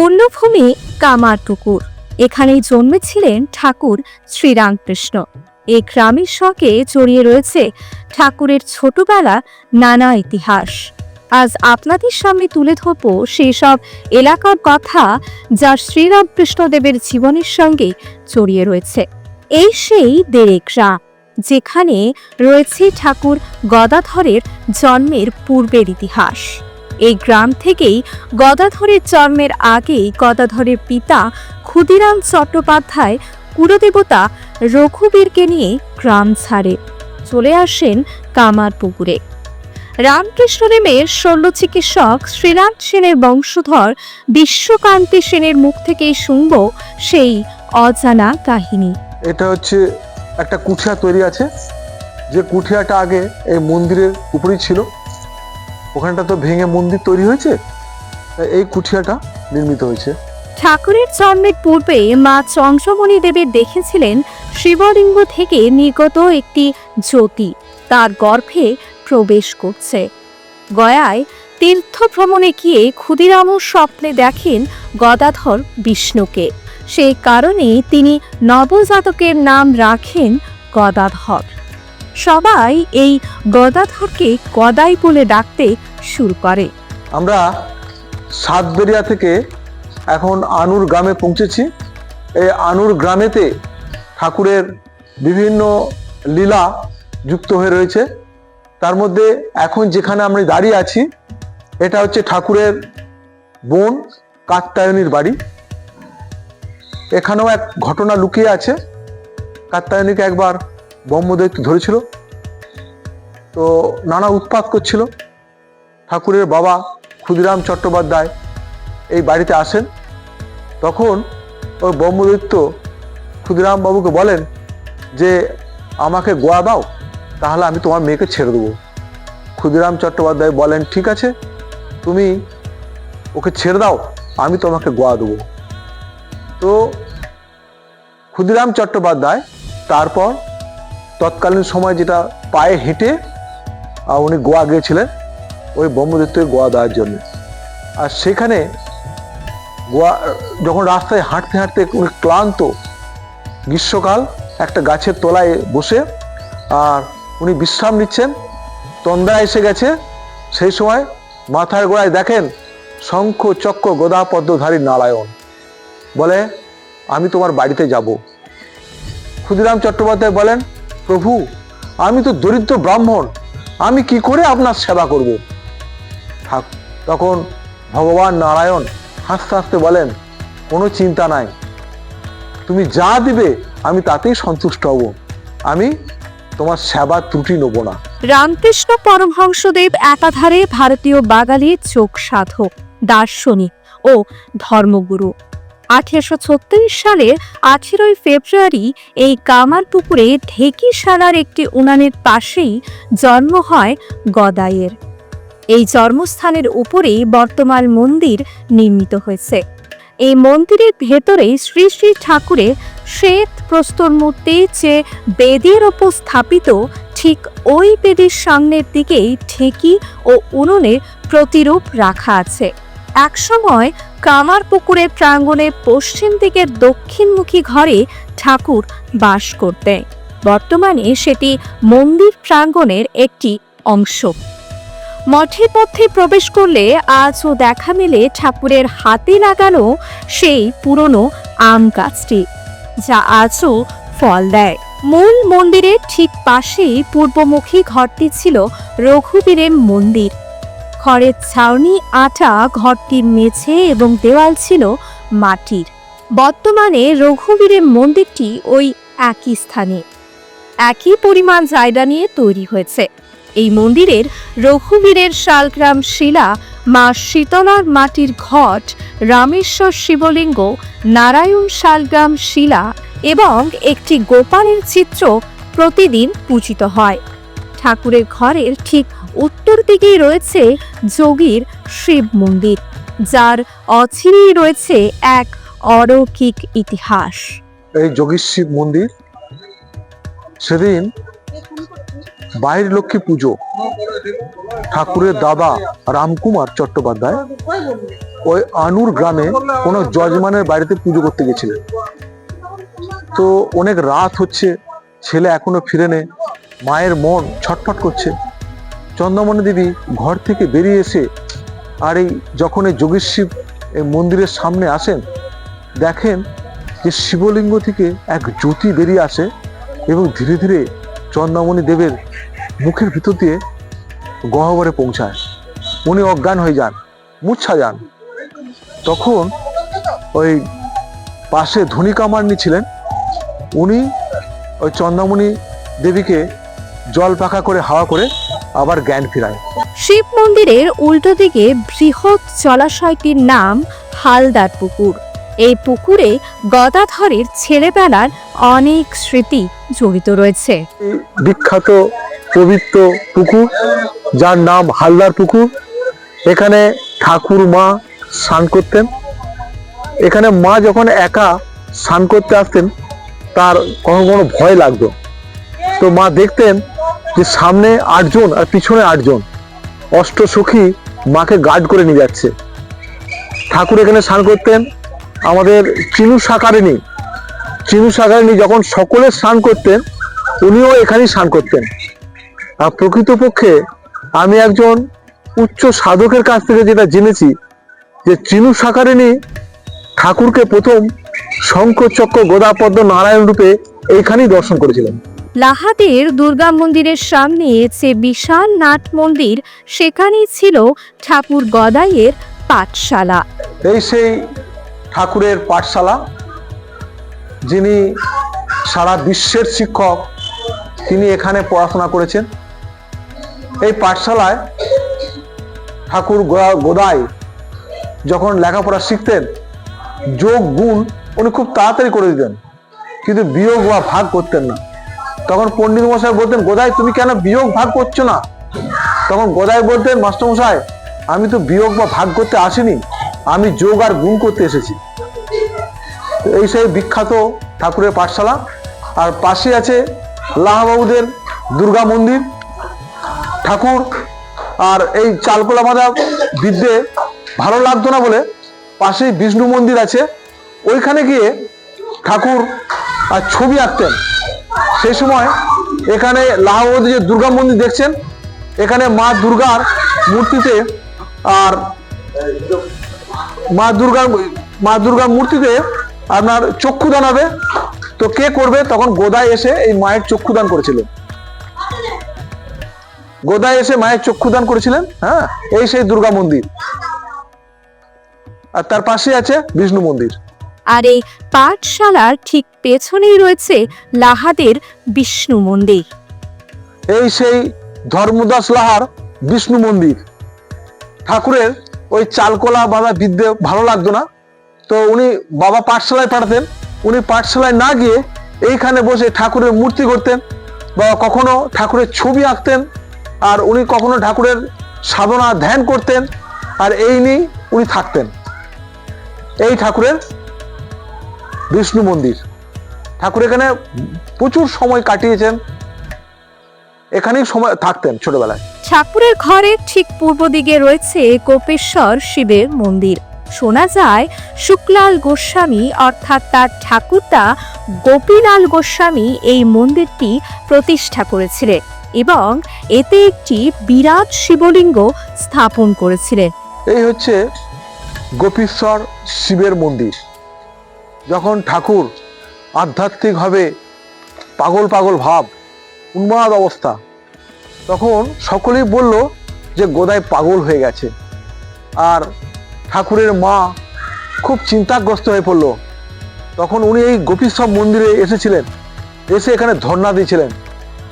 পুণ্যভূমি কামারপুকুর এখানেই জন্মেছিলেন ঠাকুর শ্রীরামকৃষ্ণ। এই গ্রামের সঙ্গে জড়িয়ে রয়েছে ঠাকুরের ছোটবেলা নানা ইতিহাস। আজ আপনাদের সামনে তুলে ধরব সেই সব এলাকার কথা যা শ্রীরামকৃষ্ণদেবের জীবনের সঙ্গে জড়িয়ে রয়েছে। এই সেই দেরেক গ্রাম, যেখানে রয়েছে ঠাকুর গদাধরের জন্মের পূর্বের ইতিহাস। এই গ্রাম থেকেই গদাধরের জন্মের আগেই গদাধরের পিতা ক্ষুদিরাম চট্টোপাধ্যায় কুলদেবতা রঘুবীরকে নিয়ে গ্রাম ছাড়ে। চলে আসেন কামারপুকুরে। রামকৃষ্ণদেবের শল্য চিকিৎসক শ্রীরাম সেনের বংশধর বিশ্বকান্তি সেনের মুখ থেকেই শুনব সেই অজানা কাহিনী। এটা হচ্ছে একটা কুঠিয়া তৈরি আছে। যে কুঠিয়াটা আগে এই মন্দিরের উপরেই ছিল। ওখানটা তো ভেঙে মন্দির তৈরি হয়েছে? এই কুঠিয়াটা নির্মিত হয়েছে। ঠাকুরের জন্মের পূর্বে মা চন্দ্রমণি দেবী দেখেছিলেন শিবলিঙ্গ থেকে নির্গত একটি জ্যোতি। তার গর্ভে প্রবেশ করছে। গয়ায় তীর্থ ভ্রমণে গিয়ে ক্ষুদিরামও স্বপ্নে দেখেন গদাধর বিষ্ণুকে। সেই কারণে তিনি নবজাতকের নাম রাখেন গদাধর। সবাই এই গদাধরকে গদাই বলে ডাকতে শুরু করে। আমরা সাতবেরিয়া থেকে এখন আনুর গ্রামে পৌঁছেছি। এই আনুর গ্রামেতে ঠাকুরের বিভিন্ন লীলা যুক্ত হয়ে রয়েছে। তার মধ্যে এখন যেখানে আমরা দাঁড়িয়ে আছি, এটা হচ্ছে ঠাকুরের বোন কাত্তায়নীর বাড়ি। এখানেও এক ঘটনা লুকিয়ে আছে। কাত্তায়নীকে একবার ব্রহ্মদৈত্য ধরেছিল। তো নানা উৎপাত করছিল। ঠাকুরের বাবা ক্ষুদিরাম চট্টোপাধ্যায় এই বাড়িতে আসেন। তখন ওই ব্রহ্মদৈত্য ক্ষুদিরাম বাবুকে বলেন যে, আমাকে গোয়া দাও, তাহলে আমি তোমার মেয়েকে ছেড়ে দেবো। ক্ষুদিরাম চট্টোপাধ্যায় বলেন, ঠিক আছে, তুমি ওকে ছেড়ে দাও, আমি তোমাকে গোয়া দেবো। তো ক্ষুদিরাম চট্টোপাধ্যায় তারপর তৎকালীন সময় যেটা পায়ে হেঁটে উনি গোয়া গিয়েছিলেন ওই ব্রহ্মদত্তের গোয়া দেওয়ার জন্য। আর সেখানে গোয়া, যখন রাস্তায় হাঁটতে হাঁটতে উনি ক্লান্ত, গ্রীষ্মকাল, একটা গাছের তলায় বসে, আর উনি বিশ্রাম নিচ্ছেন, তন্দ্রা এসে গেছে, সেই সময় মাথার গোড়ায় দেখেন শঙ্খ, চক্র, গদা, পদ্মধারী নারায়ণ। বলে, আমি তোমার বাড়িতে যাব। ক্ষুদিরাম চট্টোপাধ্যায় বলেন প্রভু, আমি তো দরিদ্র ব্রাহ্মণ, আমি কি করে আপনার সেবা করব? থাক, তখন ভগবান নারায়ণ হাসতে হাসতে বলেন, কোনো চিন্তা নাই। তুমি যা দিবে, আমি তাতেই সন্তুষ্ট হব। আমি তোমার সেবা ত্রুটি নেব না। রামকৃষ্ণ পরমহংসদেব একাধারে ভারতীয় বাঙালির চোখ সাধক, দার্শনিক ও ধর্মগুরু। আঠেরোশো ছত্রিশ সালের আঠেরোই ফেব্রুয়ারি এই কামারপুকুরে ঢেকিশালার একটি উনানের পাশেই জন্ম হয় গদাইয়ের। এই জন্মস্থানের উপরেই বর্তমান মন্দির নির্মিত হয়েছে। এই মন্দিরের ভেতরে শ্রী শ্রী ঠাকুরের শ্বেত প্রস্তর মূর্তি যে বেদির ওপর স্থাপিত, ঠিক ওই বেদির সামনের দিকেই ঠেকি ও উনুনের প্রতিরূপ রাখা আছে। একসময় কামার পুকুরের প্রাঙ্গণের পশ্চিম দিকের দক্ষিণমুখী ঘরে ঠাকুর বাস করতেন বর্তমানে সেটি মন্দির প্রাঙ্গণের একটি অংশ। মঠের পথে প্রবেশ করলে আজও দেখা মেলে ঠাকুরের হাতে লাগানো সেই পুরনো আম গাছটি, যা আজও ফল দেয়। মূল মন্দিরের ঠিক পাশেই পূর্বমুখী ঘরটি ছিল রঘুবীরের মন্দির। খড়ের ছাউনি আটা ঘরটির মেঝে এবং দেওয়াল ছিল মাটির। বর্তমানে রঘুবীরের মন্দিরটি ওই একই স্থানে। একই পরিমাণ জায়গা নিয়ে তৈরি হয়েছে। এই মন্দিরের রঘুবীরের শালগ্রাম শিলা, মা শীতলার মাটির ঘট, রামেশ্বর শিবলিঙ্গ, নারায়ণ শালগ্রাম শিলা এবং একটি গোপালের চিত্র প্রতিদিন পূজিত হয়। ঠাকুরের ঘরের ঠিক উত্তর দিকেই রয়েছে যোগীর শিব মন্দির, যার অচিরেই রয়েছে এক অলৌকিক ইতিহাস। এই যোগীর শিব মন্দির, সেদিন বাইর লক্ষ্মী পুজো, ঠাকুরের দাদা রামকুমার চট্টোপাধ্যায় ওই আনুর গ্রামে কোনো যজমানের বাড়িতে পুজো করতে গেছিলেন। তো অনেক রাত হচ্ছে, ছেলে এখনও ফিরে ফিরেনে, মায়ের মন ছটফট করছে। চন্দ্রমণি দেবী ঘর থেকে বেরিয়ে এসে আর এই যখন এই যোগেশিব এই মন্দিরের সামনে আসেন, দেখেন যে শিবলিঙ্গ থেকে এক জ্যোতি বেরিয়ে আসে এবং ধীরে ধীরে চন্দ্রমণি দেবের মুখের ভিতর দিয়ে গহ্বরে পৌঁছায়। উনি অজ্ঞান হয়ে যান মূর্ছা যান। তখন ওই পাশে ধনী কামান্নি ছিলেন। উনি ওই চন্দ্রমণি দেবীকে জল পাখা করে হাওয়া করে আবার জ্ঞান ফিরায়। শিব মন্দিরের উল্টো দিকে বৃহৎ জলাশয়টির নাম হালদার পুকুর। এই পুকুরে গদাধরের ছেলেবেলার অনেক স্মৃতি জড়িত রয়েছে। বিখ্যাত পবিত্র পুকুর যার নাম হালদার পুকুর এখানে ঠাকুর মা স্নান করতেন। এখানে মা যখন একা স্নান করতে আসতেন তার কখনো কোনো ভয় লাগতো। তো মা দেখতেন যে সামনে আটজন আর পিছনে আটজন অষ্টসখী মাকে গার্ড করে নিয়ে যাচ্ছে। ঠাকুর এখানে স্নান করতেন। আমাদের চিনু সাকারিনী চিনু সাকারিনী যখন সকলে স্নান করতেন, উনিও এখানেই স্নান করতেন। আর প্রকৃতপক্ষে আমি একজন উচ্চ সাধকের কাছ থেকে যেটা জেনেছি যে চিনু সাকারিনী ঠাকুরকে প্রথম শঙ্খ চক্র গদাপদ্ম নারায়ণ রূপে এইখানেই দর্শন করেছিলেন। লাহাদের দুর্গা মন্দিরের সামনে যে বিশাল নাট মন্দির, সেখানেই ছিল ঠাকুর গদাইয়ের পাঠশালা। এই সেই ঠাকুরের পাঠশালা, যিনি সারা বিশ্বের শিক্ষক, তিনি এখানে পড়াশোনা করেছেন। এই পাঠশালায় ঠাকুর গো- গোদাই যখন লেখাপড়া শিখতেন, যোগ, গুণ উনি খুব তাড়াতাড়ি করে দিতেন, কিন্তু বিয়োগ বা ভাগ করতেন না। তখন পণ্ডিত মশাই বলতেন, গোদাই, তুমি কেন বিয়োগ ভাগ করছ না? তখন গোদাই বলতেন মাস্টারমশাই আমি তো বিয়োগ বা ভাগ করতে আসিনি, আমি যোগ আর গুণ করতে এসেছি। এই সেই বিখ্যাত ঠাকুরের পাঠশালা। আর পাশে আছে লাহাবাবুদের দুর্গা মন্দির। ঠাকুর আর এই চালকোলা বাঁধা বিদ্যে ভালো লাগতো না বলে পাশেই বিষ্ণু মন্দির আছে। ওইখানে গিয়ে ঠাকুর আর ছবি আঁকতেন। সেই সময় এখানে লাহাবাবুদের যে দুর্গা মন্দির দেখছেন, এখানে মা দুর্গার মূর্তিতে আর মা দুর্গার মা দুর্গার মূর্তিতে আপনার চক্ষুদান হবে তো কে করবে? তখন গোদায় এসে এই মায়ের চক্ষুদান করেছিল। গোদায় এসে মায়ের চক্ষুদান করেছিলেন হ্যাঁ? এই সেই দুর্গা মন্দির। আর তার পাশে আছে বিষ্ণু মন্দির। আর এই পাঠশালার ঠিক পেছনেই রয়েছে লাহাদের বিষ্ণু মন্দির। এই সেই ধর্মদাস লাহার বিষ্ণু মন্দির। ঠাকুরের ওই চালকোলা বাঁধা বিদ্যে ভালো লাগতো না। তো উনি বাবা পাঠশালায় পাঠাতেন। উনি পাঠশালায় না গিয়ে এইখানে বসে ঠাকুরের মূর্তি করতেন বা কখনো ঠাকুরের ছবি আঁকতেন আর উনি কখনো ঠাকুরের সাধনা ধ্যান করতেন আর এই নিয়েই উনি থাকতেন। এই ঠাকুরের বিষ্ণু মন্দির। ঠাকুর এখানে প্রচুর সময় কাটিয়েছেন। এখানেই সময় থাকতেন ছোটবেলায়। ঠাকুরের ঘরের ঠিক পূর্ব দিকে রয়েছে কোপেশ্বর শিবের মন্দির। শোনা যায় শুক্লাল গোস্বামী অর্থাৎ তার ঠাকুরদা গোপীলাল গোস্বামী এই মন্দিরটি প্রতিষ্ঠা করেছিলেন এবং এতে একটি বিরাট শিবলিঙ্গ স্থাপন করেছিলেন। এই হচ্ছে গোপীশ্বর শিবের মন্দির। যখন ঠাকুর আধ্যাত্মিকভাবে পাগল পাগল ভাব, উন্মাদ অবস্থা, তখন সকলেই বলল যে গোদায় পাগল হয়ে গেছে। আর ঠাকুরের মা খুব চিন্তাগ্রস্ত হয়ে পড়ল। তখন উনি এই গোপীশ্বর মন্দিরে এসেছিলেন, এসে এখানে ধর্ণা দিয়েছিলেন।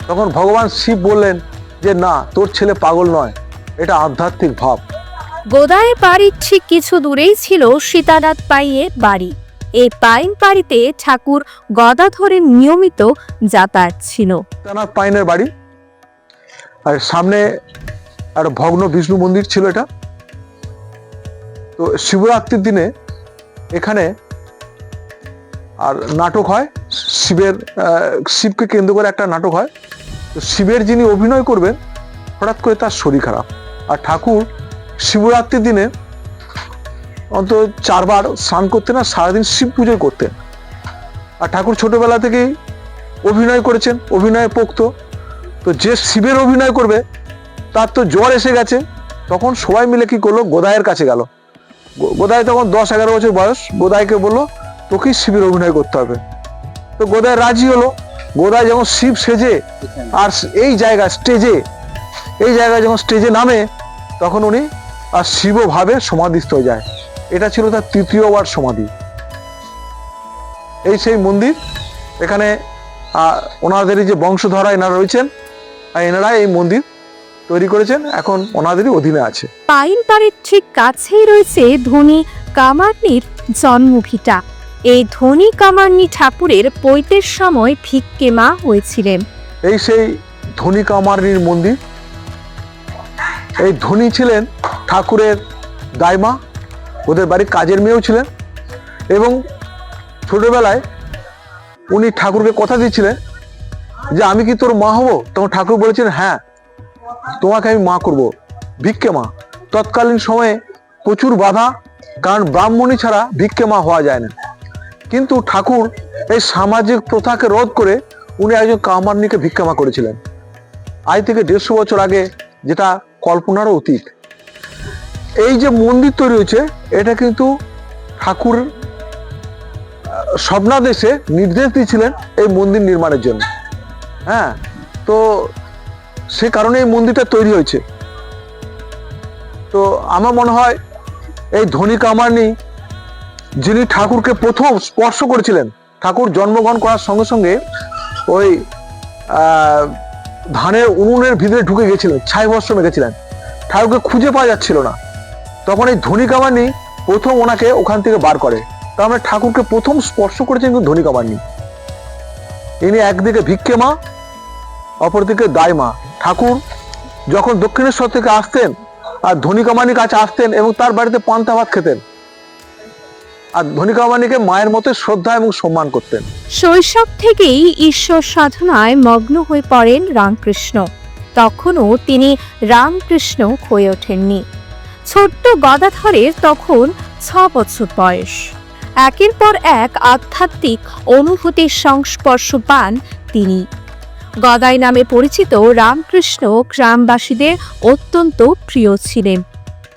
তখন ভগবান শিব বললেন যে, না, তোর ছেলে পাগল নয়, এটা আধ্যাত্মিক ভাব। গোদায় বাড়ির ঠিক কিছু দূরেই ছিল সীতানাথ পাইয়ের বাড়ি। এই পাইন বাড়িতে ঠাকুর গদাধরের নিয়মিত যাতায়াত ছিল। পাইনের বাড়ি। আর সামনে একটা ভগ্ন বিষ্ণু মন্দির ছিল এটা। তো শিবরাত্রির দিনে এখানে আর নাটক হয়। শিবের শিবকে কেন্দ্র করে একটা নাটক হয়। তো শিবের যিনি অভিনয় করবেন, হঠাৎ করে তার শরীর খারাপ। আর ঠাকুর শিবরাত্রির দিনে অন্তত চারবার স্নান করতেন আর সারাদিন শিব পুজোই করতেন। আর ঠাকুর ছোটবেলা থেকেই অভিনয় করেছেন, অভিনয়ে পোক্ত। তো যে শিবের অভিনয় করবে, তার তো জ্বর এসে গেছে। তখন সবাই মিলে কি করল? গোদায়ের কাছে গেল। গোদায় তখন দশ এগারো বছর বয়স। গোদায়কে বলল, তোকেই শিবের অভিনয় করতে হবে। তো গোদায় রাজি হলো। গোদায় যখন শিব সেজে আর এই জায়গা স্টেজে, এই জায়গায় যখন স্টেজে নামে, তখন উনি আর শিব ভাবে সমাধিস্থ হয়ে যায়। এটা ছিল তার তৃতীয়বার সমাধি। এই সেই মন্দির এখানে ওনাদেরই যে বংশধরা এনারা রয়েছেন এনারা এই মন্দির তৈরি করেছেন এখন ওনাদেরই অধীনে আছে। পাইন পাড়ের ঠিক কাছেই রয়েছে ধনী কামার্নির জন্মভিটা। এই ধনী কামার্নি ঠাকুরের পৈতের সময় ভিক্ষে মা হয়েছিলেন। এই সেই ধনী কামারিনীর মন্দির এই ধনী ছিলেন ঠাকুরের দাইমা ওদের বাড়ির কাজের মেয়েও ছিলেন এবং ছোটবেলায় উনি ঠাকুরকে কথা দিয়েছিলেন যে, আমি কি তোর মা হব? তখন ঠাকুর বলেছিলেন হ্যাঁ তোমাকে আমি মা করব। ভিক্ষে মা। তৎকালীন সময়ে প্রচুর বাধা, কারণ ব্রাহ্মণী ছাড়া ভিক্ষে মা হওয়া যায় না। কিন্তু ঠাকুর এই সামাজিক প্রথাকে রোধ করে উনি একজন কামারনিকে ভিক্ষামা করেছিলেন। আজ থেকে দেড়শো বছর আগে যেটা কল্পনারও অতীত। এই যে মন্দির তৈরি হয়েছে, এটা কিন্তু ঠাকুর স্বপ্নাদেশে নির্দেশ দিয়েছিলেন এই মন্দির নির্মাণের জন্য। হ্যাঁ তো সে কারণে এই মন্দিরটা তৈরি হয়েছে। তো আমার মনে হয় এই ধনী কামারনি, যিনি ঠাকুরকে প্রথম স্পর্শ করেছিলেন, ঠাকুর জন্মগ্রহণ করার সঙ্গে সঙ্গে ওই ধানের উনুনের ভিতরে ঢুকে গেছিলেন, ছাই বস্ত্র মেখেছিলেন। ঠাকুরকে খুঁজে পাওয়া যাচ্ছিল না। তখন এই ধনী কামানি প্রথম ওনাকে ওখান থেকে বার করে। তার মানে ঠাকুরকে প্রথম স্পর্শ করেছেন কিন্তু ধনী কামানি ইনি একদিকে ভিক্ষে মা অপরদিকে দায় মা ঠাকুর যখন দক্ষিণেশ্বর থেকে আসতেন আর ধনী কামানির কাছে আসতেন এবং তার বাড়িতে পান্তা ভাত খেতেন, আর ধনী কামানিকে মায়ের মতো শ্রদ্ধা এবং সম্মান করতেন। শৈশব থেকেই ঈশ্বর সাধনায় মগ্ন হয়ে পড়েন রামকৃষ্ণ। তখনও তিনি রামকৃষ্ণ হয়ে ওঠেননি। ছোট্ট গদাধরের তখন ছ বছর বয়স। একের পর এক আধ্যাত্মিক অনুভূতির সংস্পর্শ পান তিনি। গদাই নামে পরিচিত রামকৃষ্ণ গ্রামবাসীদের অত্যন্ত প্রিয় ছিলেন।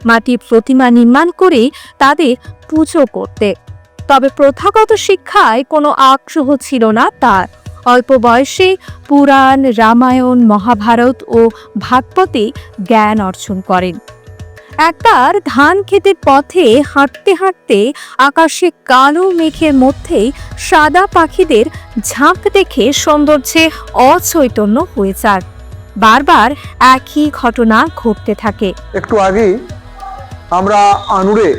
মাটির প্রতিমা নির্মাণ করে তাদের পুজো করতে। তবে প্রথাগত শিক্ষায় কোনো আগ্রহ ছিল না তার। অল্প বয়সে পুরাণ, রামায়ণ, মহাভারত ও ভাগবতে জ্ঞান অর্জন করেন। একবার ধান ক্ষেতের পথে হাঁটতে হাঁটতে আকাশে কালো মেঘের মধ্যেই সাদা পাখিদের ঝাঁক দেখে সৌন্দর্যে অচৈতন্য হয়ে যান বারবার একই ঘটনা ঘটতে থাকে। একটু আগেই আমরা আনুরে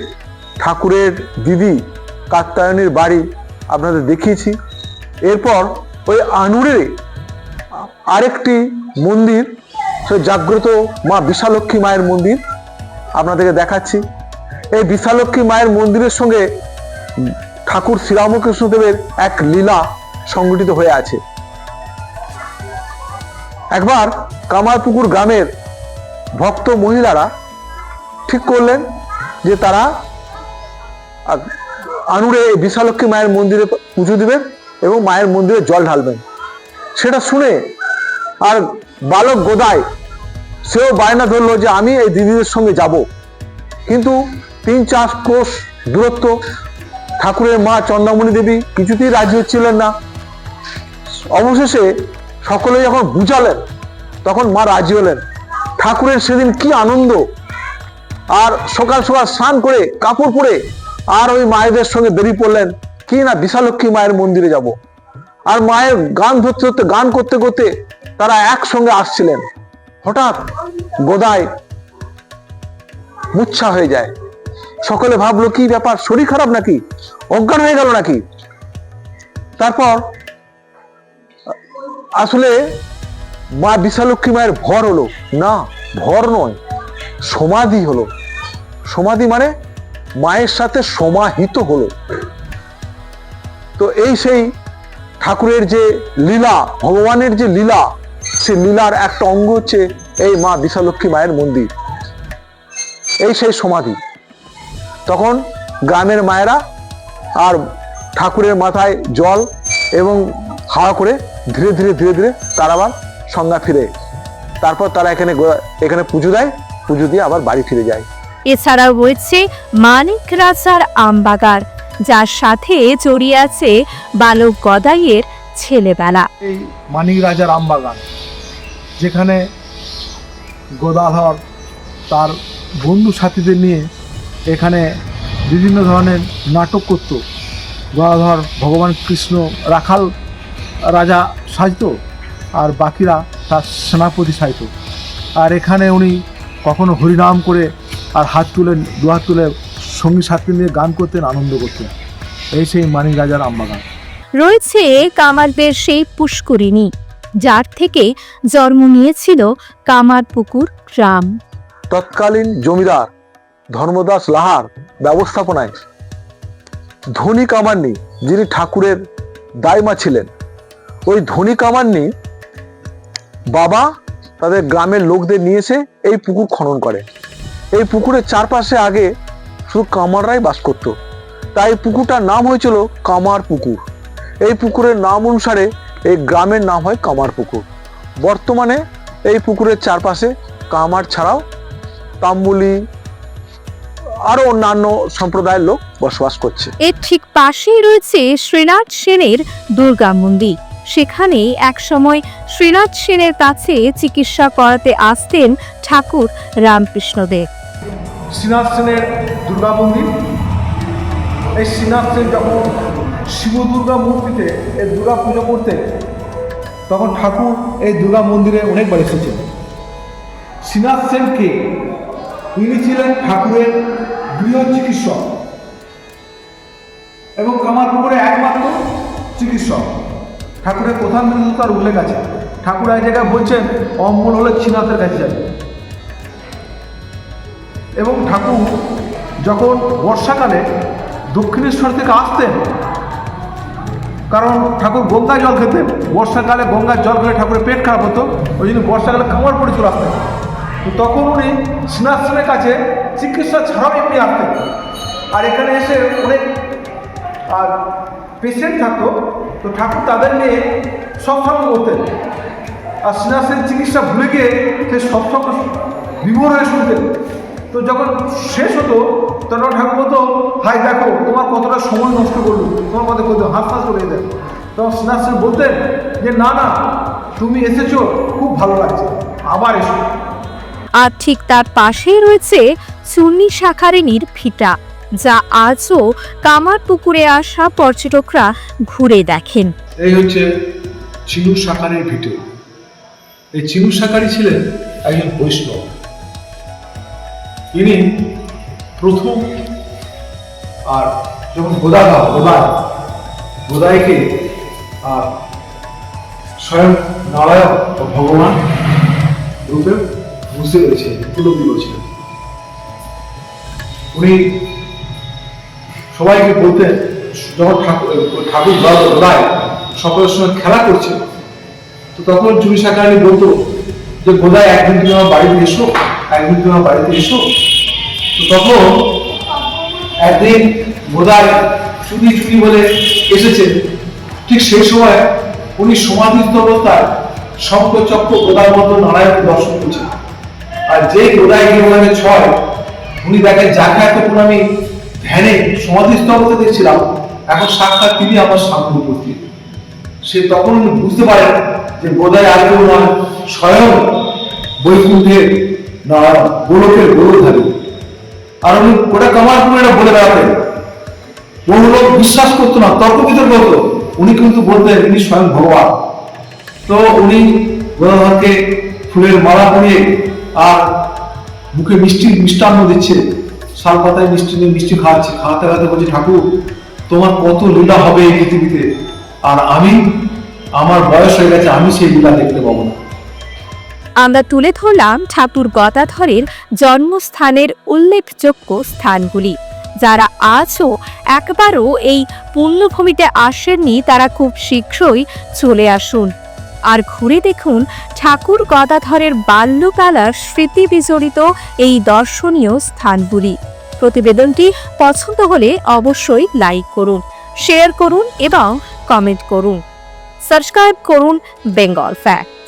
ঠাকুরের দিদি কাত্তায়নীর বাড়ি আপনাদের দেখিয়েছি। এরপর ওই আনুরে আরেকটি মন্দির জাগ্রত মা বিশালক্ষী মায়ের মন্দির আপনাদেরকে দেখাচ্ছি। এই বিশালক্ষী মায়ের মন্দিরের সঙ্গে ঠাকুর শ্রীরামকৃষ্ণদেবের এক লীলা সংগঠিত হয়ে আছে। একবার কামারপুকুর গ্রামের ভক্ত মহিলারা ঠিক করলেন যে তারা আনুরে বিশালক্ষী মায়ের মন্দিরে পুজো দিবেন এবং মায়ের মন্দিরে জল ঢালবেন। সেটা শুনে আর বালক গোদায় সেও বায়না ধরলো যে আমি এই দিদিদের সঙ্গে যাব। কিন্তু তিন চার কোষ দূরত্ব, ঠাকুরের মা চন্দ্রামণি দেবী কিছুতেই রাজি হচ্ছিলেন না। অবশেষে সকলে যখন বুঝালেন, তখন মা রাজি হলেন। ঠাকুরের সেদিন কি আনন্দ! আর সকাল সকাল স্নান করে কাপড় পরে আর ওই মায়েদের সঙ্গে বেরিয়ে পড়লেন। কি না বিশালক্ষী মায়ের মন্দিরে যাব। আর মায়ের গান ধরতে ধরতে, গান করতে করতে তারা একসঙ্গে আসছিলেন। হঠাৎ গোদায় মুচ্ছা হয়ে যায়। সকলে ভাবলো, কি ব্যাপার? শরীর খারাপ নাকি? অজ্ঞান হয়ে গেল নাকি? তারপর আসলে মা বিশালক্ষী মায়ের ভর হলো। না, ভর নয়, সমাধি হলো। সমাধি মানে মায়ের সাথে সমাহিত হলো। তো এই সেই ঠাকুরের যে লীলা, ভগবানের যে লীলা সে লীলার একটা অঙ্গ হচ্ছে এই মা বিশালক্ষী মায়ের মন্দির। এই সেই সমাধি। তখন গ্রামের মায়েরা আর ঠাকুরের মাথায় জল এবং হাওয়া করে ধীরে ধীরে ধীরে ধীরে তারা আবার সংজ্ঞা ফিরে। তারপর তারা এখানে এখানে পুজো দেয় পুজো দিয়ে আবার বাড়ি ফিরে যায়। এছাড়াও রয়েছে মানিক রাজার আমবাগান যার সাথে জড়িয়ে আছে বালক গদাইয়ের ছেলেবেলা। এই মানিক রাজার আমবাগান। যেখানে গোদাধর তার বন্ধু সাথীদের নিয়ে এখানে বিভিন্ন ধরনের নাটক করত। গদাধর ভগবান কৃষ্ণ, রাখাল রাজা সাজতো আর বাকিরা তার সেনাপতি সাজতো আর এখানে উনি কখনো হরিনাম করে আর হাত তুলে, দু হাত তুলে সঙ্গী সাথী নিয়ে গান করতেন, আনন্দ করতেন। এই সেই মানিক রাজার আমবাগান। রয়েছে কামারদের সেই পুষ্করিণী। যার থেকে জন্ম নিয়েছিল কামারপুকুর গ্রাম তৎকালীন জমিদার ধর্মদাস লাহার ব্যবস্থাপনায় ধনী কামান্নি, যিনি ঠাকুরের দাইমা ছিলেন, ওই ধনী কামান্নি বাবা তাদের গ্রামের লোকদের নিয়েছে এই পুকুর খনন করে। এই পুকুরের চারপাশে আগে শুধু কামাররাই বাস করত। তাই পুকুরটার নাম হয়েছিল কামার পুকুর। এই পুকুরের নাম অনুসারে এই গ্রামের নাম হয় কামার পুকুর বর্তমানে এই পুকুরের চারপাশে কামার ছাড়াও তাম্বুলি আরও অন্যান্য সম্প্রদায়ের লোক বসবাস করছে। এর ঠিক পাশেই রয়েছে শ্রীনাথ সেনের দুর্গা মন্দির। সেখানে একসময় শ্রীনাথ সেনের কাছে চিকিৎসা করাতে আসতেন ঠাকুর রামকৃষ্ণদেব শ্রীনাথ সেনের দুর্গা মন্দির। এই শ্রীনাথ সেন যখন শিব দুর্গা মূর্তিতে, এই দুর্গা পুজো করতেন তখন ঠাকুর এই দুর্গা মন্দিরে অনেকবার এসেছেন। শ্রীনাথ সেন কে? ইনি ছিলেন ঠাকুরের গৃহ চিকিৎসক এবং কামারপুকুরে একমাত্র চিকিৎসক। ঠাকুরের প্রধান বিন্দু তার উল্লেখ আছে। ঠাকুর এক জায়গায় বলছেন অম্বল হলে শ্রীনাথের কাছে যাবে। এবং ঠাকুর যখন বর্ষাকালে দক্ষিণেশ্বর থেকে আসতেন কারণ ঠাকুর গঙ্গা জল খেতেন বর্ষাকালে গঙ্গার জল খেলে ঠাকুরের পেট খারাপ হতো, ওই জন্য বর্ষাকালে খামার পড়ে চলে আসতেন। তো তখন উনি স্নাশ্রমের কাছে চিকিৎসা ছাড়াও এমনি আসতেন। আর এখানে এসে অনেক, আর পেশেন্ট থাকতো, তো ঠাকুর তাদের নিয়ে সৎসঙ্গ করতেন। আর সিনাসের চিকিৎসা ভুলে গিয়ে সে সৎসঙ্গ বিভোর হয়ে শুনতেন। তো যখন শেষ হতো তখন ঠাকুর বলতো হাই দেখো তোমার কতটা সময় নষ্ট করল তোমার মধ্যে কত হাত হাস করে দেন তখন সিনাসেন বলতেন যে না না তুমি এসেছ খুব ভালো লাগছে। আবার এসো। আর ঠিক তার পাশেই রয়েছে চুন্নি শাখারিনীর ভিটা যা আজও কামার পুকুরে আসা পর্যটকরা ঘুরে দেখেন। এই হচ্ছে চিনু সাকারের ভিটে এই চিনু সাকারি ছিলেন একজন বৈষ্ণব। ইনি প্রথম আর যখন গোদাগা গোদায় গোদাইকে আর স্বয়ং নারায়ণ ও ভগবান রূপে বুঝতে পেরেছিলেন উপলব্ধি করেছিলেন। উনি সবাইকে বলতেন, যখন ঠাকুর ঠাকুর গোদায় সকলের সঙ্গে খেলা করছে, তো তখন চুরি শাকানি বলতো যে গোদায় একদিন তুমি আমার বাড়িতে এসো, একদিন তুমি আমার বাড়িতে এসো, তো তখন একদিন গোদায় চুরি চুরি বলে এসেছে। ঠিক সেই সময় উনি সমাধিস্থ অবস্থায় শঙ্কচক্র গোদার মতো নারায়ণ দর্শন করছেন। আর যে গোদায় গিয়ে ওনাকে ছয়, উনি দেখেন যাকে এতক্ষণ আমি ধ্যানে সমাধিস্থ অবস্থা দেখছিলাম, এখন সাক্ষাৎ তিনি আমার সামনে উপস্থিত। সে তখন বুঝতে পারেন যে বোধহয় আর কেউ নয়। স্বয়ং বৈকুণ্ঠের নারায়ণ গোলকের গোলধারী। আর উনি গোটা কামার করে এটা বলে বেড়াতেন। বহু লোক বিশ্বাস করতো না তর্ক বিতর্ক হতো। উনি কিন্তু বলতেন, ইনি স্বয়ং ভগবান। তো উনি গোদাধরকে ফুলের মালা পরিয়ে আর মুখে মিষ্টি মিষ্টান্ন দিচ্ছে। শাল পাতায় মিষ্টি নিয়ে মিষ্টি খাওয়াচ্ছে খাওয়াতে খাওয়াতে বলছে, ঠাকুর, তোমার কত লীলা হবে এই পৃথিবীতে। আর আমি, আমার বয়স হয়ে গেছে, আমি সেই লীলা দেখতে পাবো না। আমরা তুলে ধরলাম ঠাকুর গদাধরের জন্মস্থানের উল্লেখযোগ্য স্থানগুলি, যারা আজও একবারও এই পুণ্যভূমিতে আসেননি তারা খুব শীঘ্রই চলে আসুন। আর ঘুরে দেখুন ঠাকুর গদাধরের বাল্যকালার স্মৃতি বিজড়িত এই দর্শনীয় স্থানগুলি। প্রতিবেদনটি পছন্দ হলে অবশ্যই লাইক করুন, শেয়ার করুন এবং কমেন্ট করুন। সাবস্ক্রাইব করুন বেঙ্গল ফ্যাক্ট